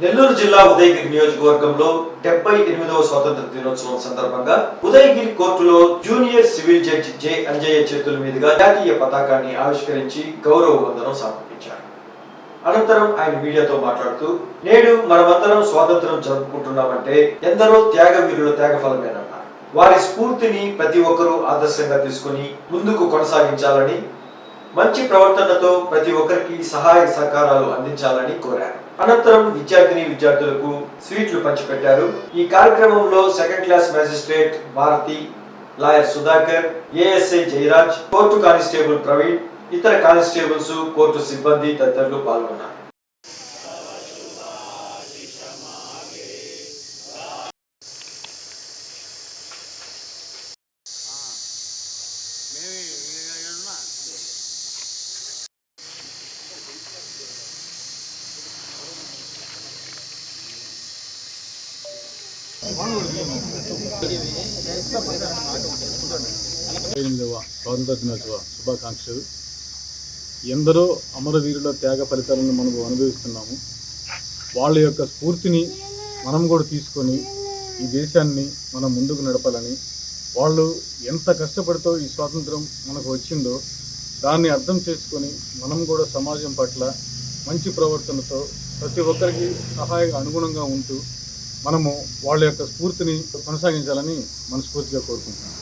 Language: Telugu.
నెల్లూరు జిల్లా ఉదయగిరి నియోజకవర్గంలో డెబ్బై ఎనిమిదవ స్వాతంత్ర దినోత్సవం సందర్భంగా ఉదయగిరి కోర్టులో junior civil judge J Anjaiah చేతుల మీదుగా జాతీయ పతాకాన్ని ఆవిష్కరించి గౌరవ వందనం సమర్పించారు. అనంతరం ఆయన మీడియాతో మాట్లాడుతూ నేడు మనమందరం స్వాతంత్రం జరుపుకుంటున్నామంటే ఎందరో త్యాగ వీరుల త్యాగ ఫలమేనన్నారు. వారి స్ఫూర్తిని ప్రతి ఒక్కరూ ఆదర్శంగా తీసుకుని ముందుకు కొనసాగించాలని మంచి ప్రవర్తనతో ప్రతి ఒక్కరికి సహాయ సహకారాలు అందించాలని కోరారు. అనంతరం విద్యార్థిని విద్యార్థులకు స్వీట్లు పంచిపెట్టారు. ఈ కార్యక్రమంలో second class magistrate Bharathi lawyer Sudhakar ASI Jayaraj court constable Praveen ఇతర కానిస్టేబుల్స్ కోర్టు సిబ్బంది తదితరులు పాల్గొన్నారు. ఎనిమిదవ స్వాతంత్ర దినోత్సవ శుభాకాంక్షలు. ఎందరో అమరవీరుల త్యాగ ఫలితాలను మనం అనుభవిస్తున్నాము. వాళ్ళ యొక్క స్ఫూర్తిని మనం కూడా తీసుకొని ఈ దేశాన్ని మనం ముందుకు నడపాలని వాళ్ళు ఎంత కష్టపడితో ఈ స్వాతంత్రం మనకు వచ్చిందో దాన్ని అర్థం చేసుకొని మనం కూడా సమాజం పట్ల మంచి ప్రవర్తనతో ప్రతి ఒక్కరికి సహాయ అనుగుణంగా ఉంటూ మనము వాళ్ళ యొక్క స్ఫూర్తిని కొనసాగించాలని మనస్ఫూర్తిగా కోరుకుంటున్నాను